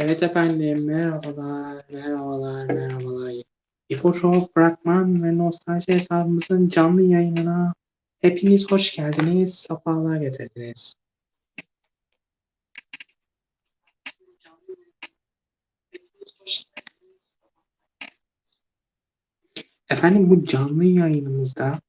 Evet efendim, merhabalar, merhabalar, merhabalar. İpo Show Fragman ve Nostalji hesabımızın canlı yayınına hepiniz hoş geldiniz, sefalar getirdiniz. Efendim bu canlı yayınımızda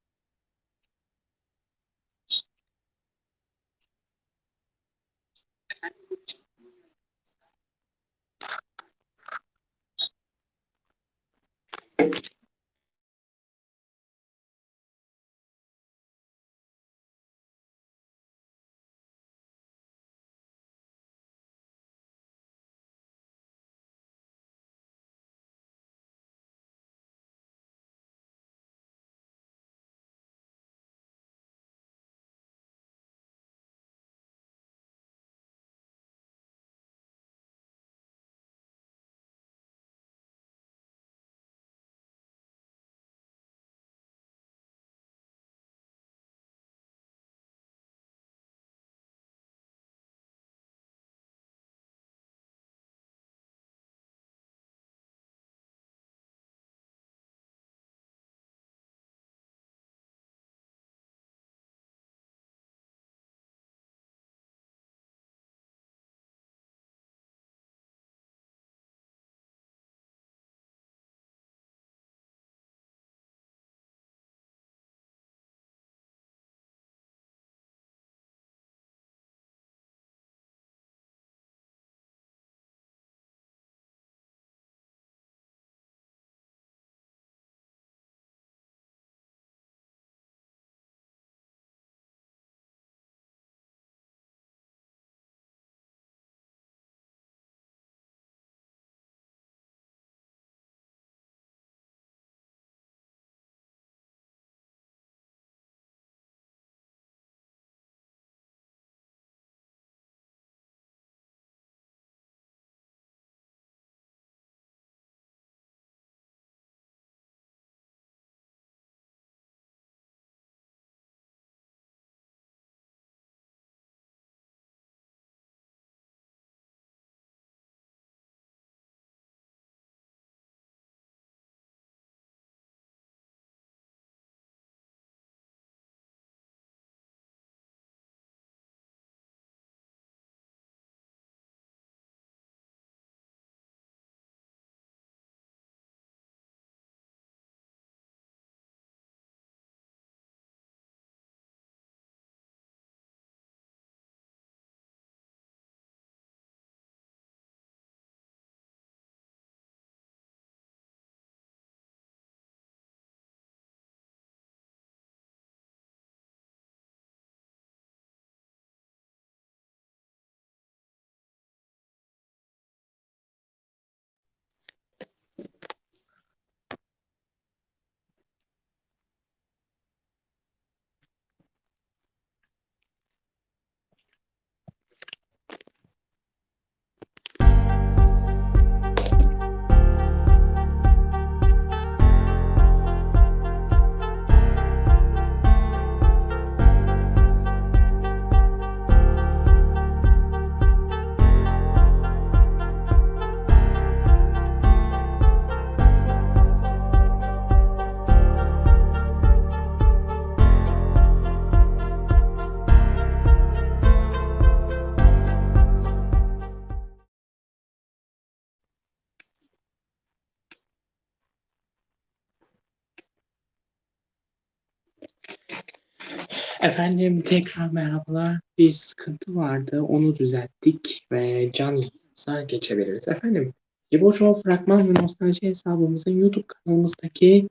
efendim tekrar merhabalar. Bir sıkıntı vardı, onu düzelttik ve canlı yayınımıza geçebiliriz. Efendim, Show Fragman ve Nostalji hesabımızın YouTube kanalımızdaki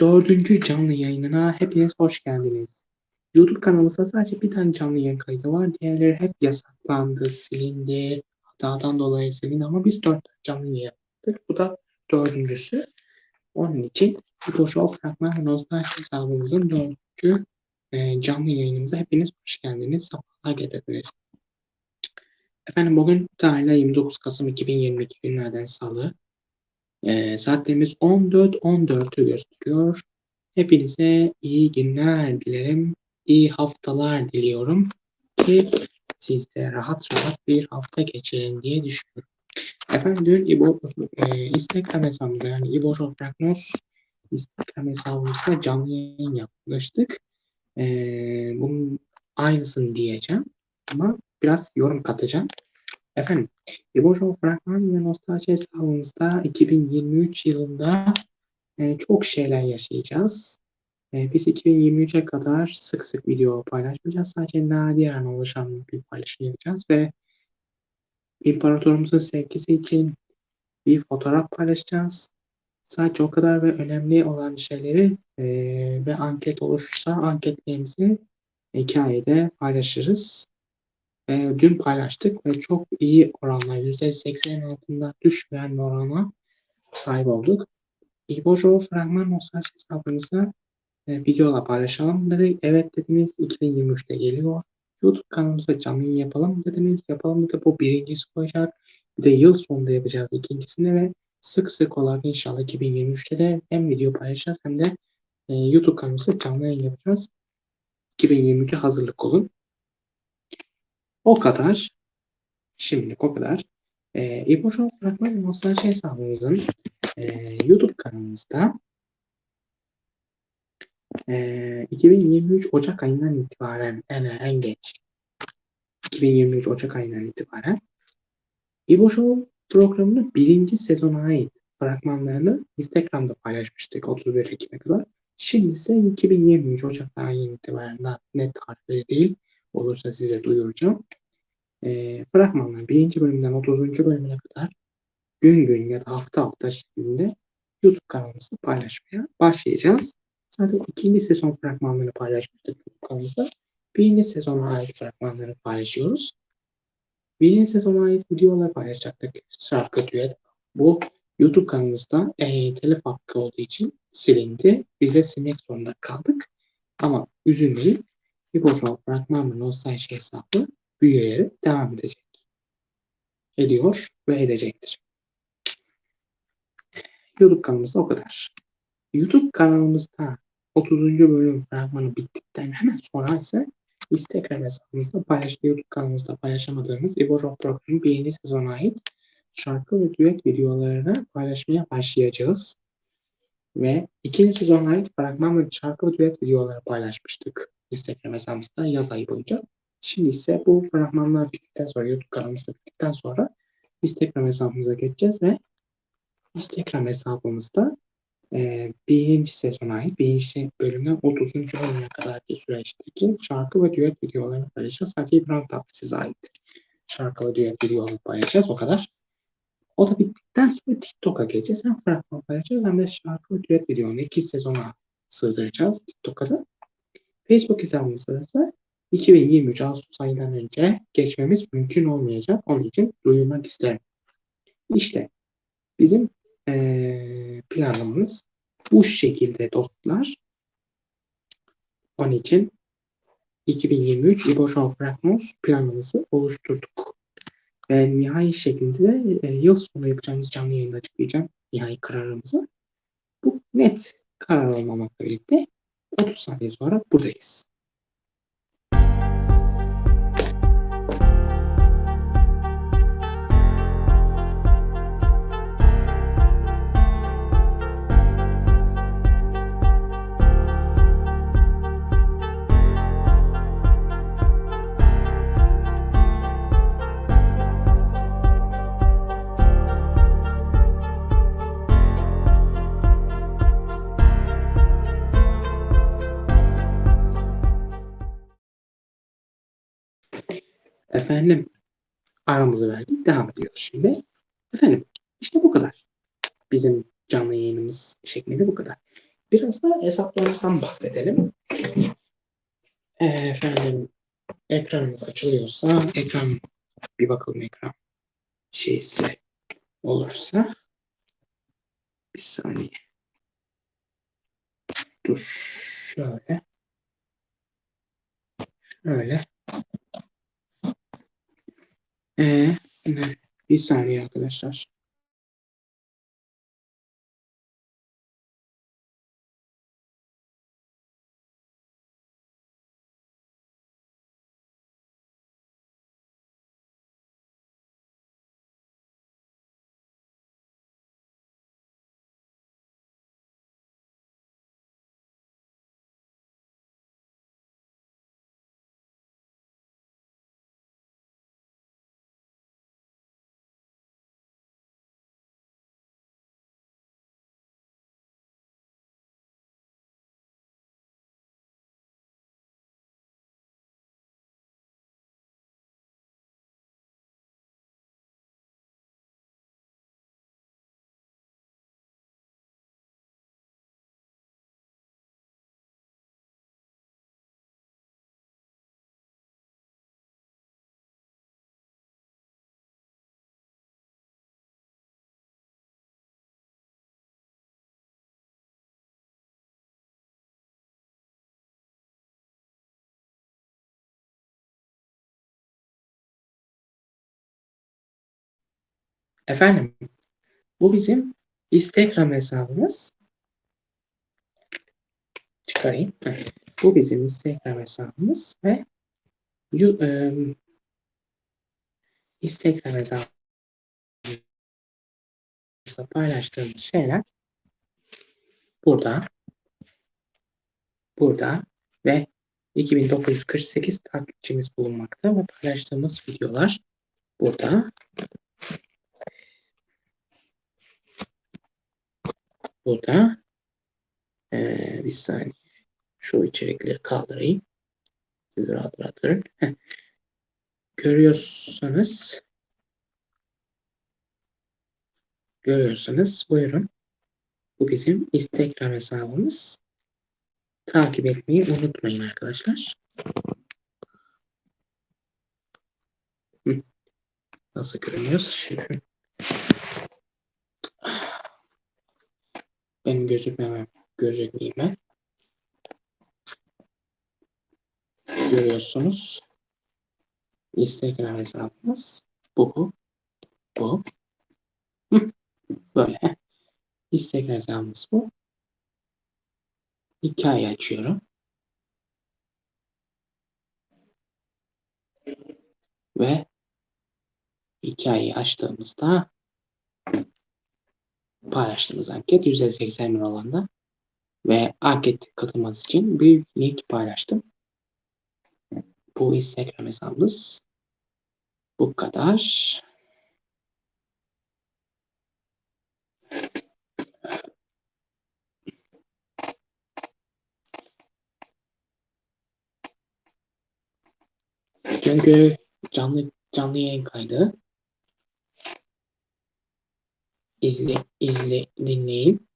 dördüncü canlı yayınına hepiniz hoş geldiniz. YouTube kanalımızda sadece bir tane canlı yayın kaydı var. Diğerleri hep yasaklandı, silindi. Hatadan dolayı silindi ama biz dört canlı yayın yaptık. Bu da dördüncüsü. Onun için Show Fragman ve Nostalji hesabımızın dördüncü canlı yayınımıza hepiniz hoş geldiniz. Sabahlar getirdiniz. Efendim bugün tarihler 29 Kasım 2022 günlerden salı. E, saatlerimiz 14.14'ü gösteriyor. Hepinize iyi günler dilerim. İyi haftalar diliyorum ki siz de rahat rahat bir hafta geçirin diye düşünüyorum. Efendim dün İbo, e, Instagram hesabımda yani İbo Rafraknos Instagram hesabımızda canlı yayın yapmıştık. E, bunun aynısını diyeceğim ama biraz yorum katacağım. Efendim İbo Fragman ve Nostalji hesabımızda 2023 yılında e, çok şeyler yaşayacağız. E, biz 2023'e kadar sık sık video paylaşmayacağız. Sadece nadiren oluşan bir paylaşım yapacağız ve İmparatorumuzun sevgisi için bir fotoğraf paylaşacağız. Sadece o kadar ve önemli olan şeyleri e, ve anket olursa anketlerimizi hikayede paylaşırız. E, dün paylaştık ve çok iyi oranlar %80'in altında düşmeyen bir orana sahip olduk. İbojo fragman nostalji hesabımıza e, videolar paylaşalım dedik. Evet dediniz 2023'te geliyor. YouTube kanalımıza canlı yapalım dediniz. Yapalım dedi. Bu birincisi olacak. Bir de yıl sonunda yapacağız ikincisini ve sık sık olarak inşallah 2023'te de hem video paylaşacağız hem de e, YouTube kanalımızda canlı yayın yapacağız. 2023'e hazırlık olun. O kadar. Şimdilik o kadar. E, İbo Show Fragman Nostalji hesabımızın e, YouTube kanalımızda e, 2023 Ocak ayından itibaren en, en geç 2023 Ocak ayından itibaren İbo Show programının birinci sezona ait fragmanlarını Instagram'da paylaşmıştık 31 Ekim'e kadar. Şimdi ise 2023 Ocak'tan yeni itibaren net tarihleri değil olursa size duyuracağım. E, fragmanların birinci bölümden 30. bölümüne kadar gün gün ya da hafta hafta şeklinde YouTube kanalımızda paylaşmaya başlayacağız. Zaten ikinci sezon fragmanlarını paylaşmıştık YouTube kanalımızda. Birinci sezona ait fragmanlarını paylaşıyoruz. Birinci sezona ait videolar paylaşacaktık. Şarkı, düet. Bu YouTube kanalımızda e, telif hakkı olduğu için silindi. Bize silmek zorunda kaldık. Ama üzülmeyin. İboşov fragman ve nostalji hesabı büyüyerek devam edecek. Ediyor ve edecektir. YouTube kanalımızda o kadar. YouTube kanalımızda 30. bölüm fragmanı bittikten hemen sonra ise Instagram hesabımızda paylaş, YouTube kanalımızda paylaşamadığımız Ivo Rock programının birinci sezona ait şarkı ve düet videolarını paylaşmaya başlayacağız. Ve ikinci sezona ait fragman ve şarkı ve düet videoları paylaşmıştık Instagram hesabımızda yaz ayı boyunca. Şimdi ise bu fragmanlar bittikten sonra YouTube kanalımızda bittikten sonra Instagram hesabımıza geçeceğiz ve Instagram hesabımızda e, birinci sezona ait birinci bölümden 30. bölüme kadarki süreçteki şarkı ve düet videolarını paylaşacağız. Sadece İbrahim Tatlıses'e ait şarkı ve düet videolarını paylaşacağız. O kadar. O da bittikten sonra TikTok'a geçeceğiz. Hem fragman paylaşacağız hem de şarkı ve düet videolarını iki sezona sığdıracağız TikTok'a da. Facebook hesabımızda ise 2023 Ağustos ayından önce geçmemiz mümkün olmayacak. Onun için duyurmak isterim. İşte bizim e, planlamamız bu şekilde dostlar. Onun için 2023 İboşov Fragmos planımızı oluşturduk. Ve nihai şekilde de e, yıl sonu yapacağımız canlı yayında açıklayacağım nihai kararımızı. Bu net karar olmamakla birlikte 30 saniye sonra buradayız. Efendim aramızı verdik. Devam ediyoruz şimdi. Efendim işte bu kadar. Bizim canlı yayınımız şeklinde bu kadar. Biraz da hesaplarımızdan bahsedelim. Efendim ekranımız açılıyorsa ekran bir bakalım ekran şeysi olursa bir saniye. Dur şöyle. Şöyle. Ee, bir saniye arkadaşlar. Efendim, bu bizim Instagram hesabımız. Çıkarayım. Bu bizim Instagram hesabımız ve eee, Instagram hesabımızda paylaştığımız şeyler burada, burada ve 2948 takipçimiz bulunmakta ve paylaştığımız videolar burada. Burada. Ee, bir saniye. Şu içerikleri kaldırayım. Siz rahat rahat görün. Görüyorsanız görüyorsanız buyurun. Bu bizim Instagram hesabımız. Takip etmeyi unutmayın arkadaşlar. Nasıl görünüyor? Şimdi. Benim gözükmemem gözükmeyeyim ben. Görüyorsunuz. Instagram hesabımız bu. Bu. Böyle. Instagram hesabımız bu. Hikaye açıyorum. Ve hikayeyi açtığımızda paylaştığımız anket %81 olanda ve anket katılmanız için bir link paylaştım. Bu Instagram hesabımız bu kadar. Çünkü canlı canlı yayın kaydı. İzle, izle, dinleyin.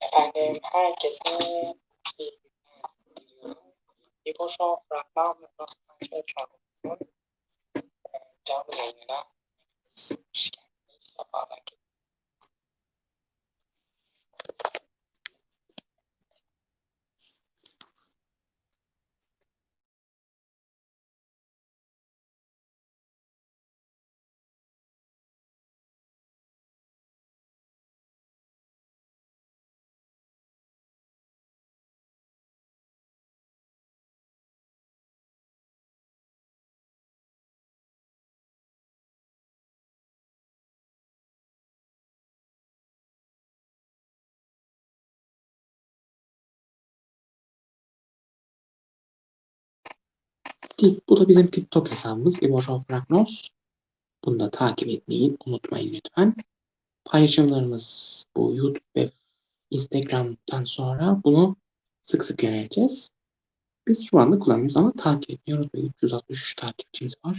Efendim herkese iyi günler diliyorum. İbo Show Fragman ve Nostalji Çağrı'nın canlı yayınına hoş geldiniz. Sabahlar Bu da bizim TikTok hesabımız İboşov Fragnos. Bunu da takip etmeyi unutmayın lütfen. Paylaşımlarımız bu YouTube ve Instagram'dan sonra bunu sık sık yönelteceğiz. Biz şu anda kullanmıyoruz ama takip etmeyi unutmayın. 363 takipçimiz var.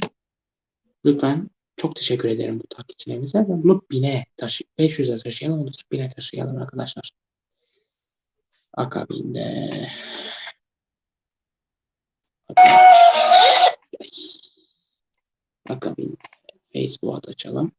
Lütfen çok teşekkür ederim bu takipçilerimize ve bunu 1000'e taşı 500'e taşıyalım, onu da 1000'e taşıyalım arkadaşlar. Akabinde Akabinde Facebook'a açalım.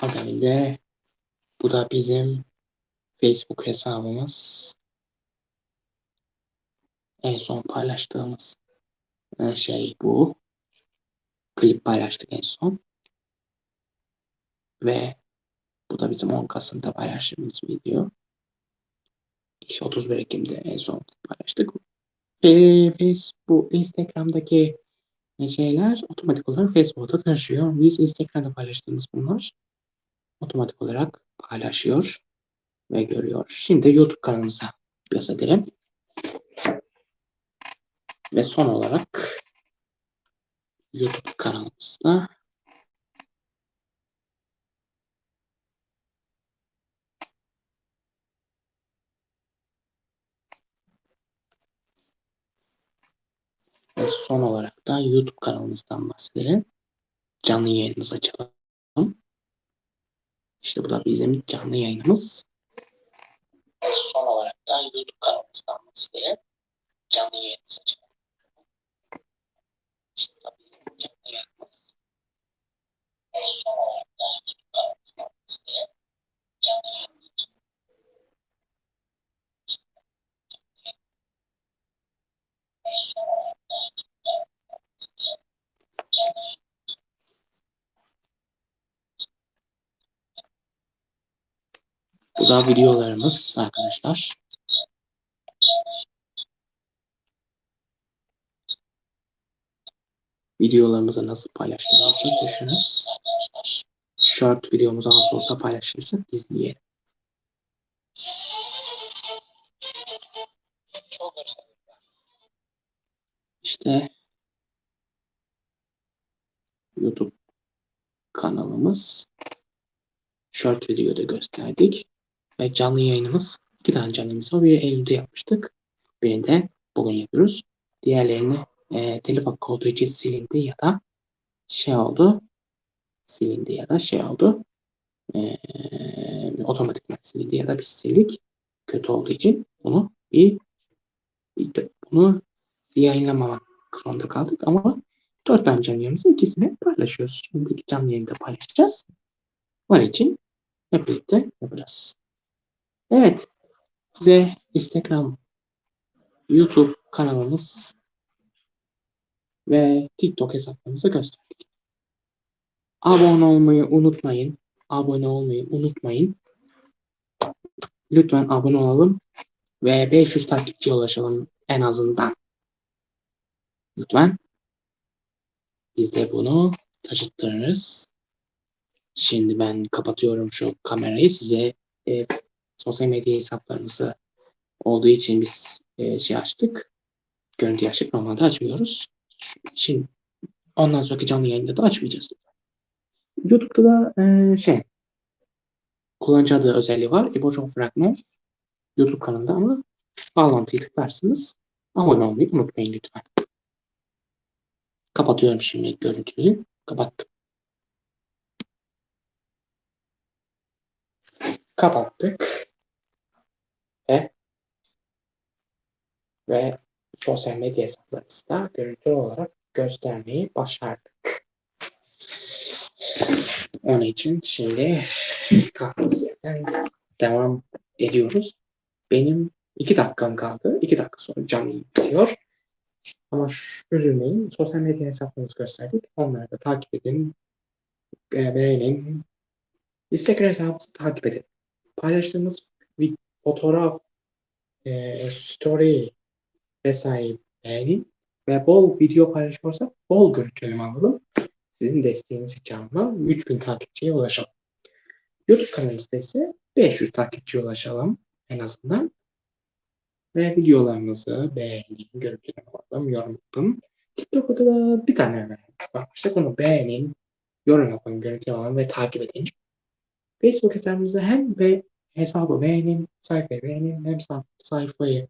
Akabinde bu da bizim Facebook hesabımız. En son paylaştığımız e, şey bu. Klip paylaştık en son. Ve bu da bizim 10 Kasım'da paylaştığımız video. İşte 31 Ekim'de en son paylaştık. E, Facebook, Instagram'daki şeyler otomatik olarak Facebook'ta taşıyor. Biz Instagram'da paylaştığımız bunlar otomatik olarak paylaşıyor ve görüyor. Şimdi YouTube kanalımıza biraz edelim. Ve son olarak YouTube kanalımızda ve son olarak da YouTube kanalımızdan bahsedelim. Canlı yayınımızı açalım. İşte bu da bizim canlı yayınımız. Ve son olarak da YouTube kanalımızdan size canlı yayınımız. YouTube kanalımızdan size canlı yayın seçelim. Bu da videolarımız arkadaşlar. Videolarımızı nasıl paylaştığımızı düşünün. Short videomuzu Ağustos'ta paylaşmıştık. İzleyelim. İşte YouTube kanalımız. Short videoda gösterdik. Ve canlı yayınımız. iki tane canlı yayınımız var. Biri Eylül'de yapmıştık. Birini de bugün yapıyoruz. Diğerlerini e, telif hakkı olduğu için silindi ya da şey oldu. Silindi ya da şey oldu. E, otomatikman silindi ya da biz sildik. Kötü olduğu için bunu bir, bunu yayınlamamak zorunda kaldık ama dört tane canlı yayınımızı ikisini paylaşıyoruz. Şimdiki canlı yayında paylaşacağız. Var için hep birlikte yapacağız. Evet. Size Instagram, YouTube kanalımız ve TikTok hesaplarımızı gösterdik. Abone olmayı unutmayın. Abone olmayı unutmayın. Lütfen abone olalım ve 500 takipçiye ulaşalım en azından. Lütfen. Biz de bunu taşıttırırız. Şimdi ben kapatıyorum şu kamerayı. Size e, sosyal medya hesaplarımızı olduğu için biz e, şey açtık. Görüntü açtık. Normalde açmıyoruz. Şimdi ondan sonraki canlı yayında da açmayacağız. YouTube'da da e, şey kullanıcı adı özelliği var. Ebojon Fragments YouTube kanalında ama bağlantıyı tıklarsınız. Abone olmayı unutmayın lütfen. Kapatıyorum şimdi görüntüyü. Kapattım. Kapattık. Ve ve sosyal medya hesaplarımızda görüntü olarak göstermeyi başardık. Onun için şimdi kaldığımız devam ediyoruz. Benim iki dakikam kaldı. İki dakika sonra canlı bitiyor. Ama üzülmeyin. Sosyal medya hesaplarımızı gösterdik. Onları da takip edin. E, beğenin. Instagram hesabımızı takip edin. Paylaştığımız fotoğraf, e, story vesaire beğenin. Ve bol video paylaşırsak bol görüntüleme alalım. Sizin desteğiniz için 3000 takipçiye ulaşalım. YouTube kanalımızda ise 500 takipçiye ulaşalım en azından. Ve videolarımızı beğenin, görüntüleme alalım, yorum yapın. TikTok'ta da bir tane bakmıştık. Onu beğenin, yorum yapın, görüntüleme alın ve takip edin. Facebook hesabımızda hem ve hesabı beğenin, sayfayı beğenin, hem sayfayı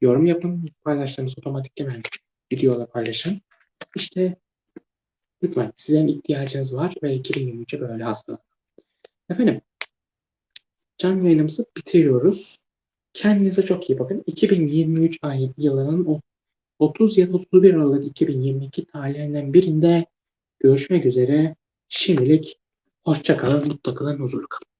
yorum yapın. Paylaştığınız otomatik hemen videola paylaşın. İşte lütfen sizin ihtiyacınız var ve 2023'e böyle hazırlanın. Efendim canlı yayınımızı bitiriyoruz. Kendinize çok iyi bakın. 2023 ay yılının 30 ya da 31 Aralık 2022 tarihlerinden birinde görüşmek üzere. Şimdilik hoşça kalın, mutlu kalın, huzurlu kalın.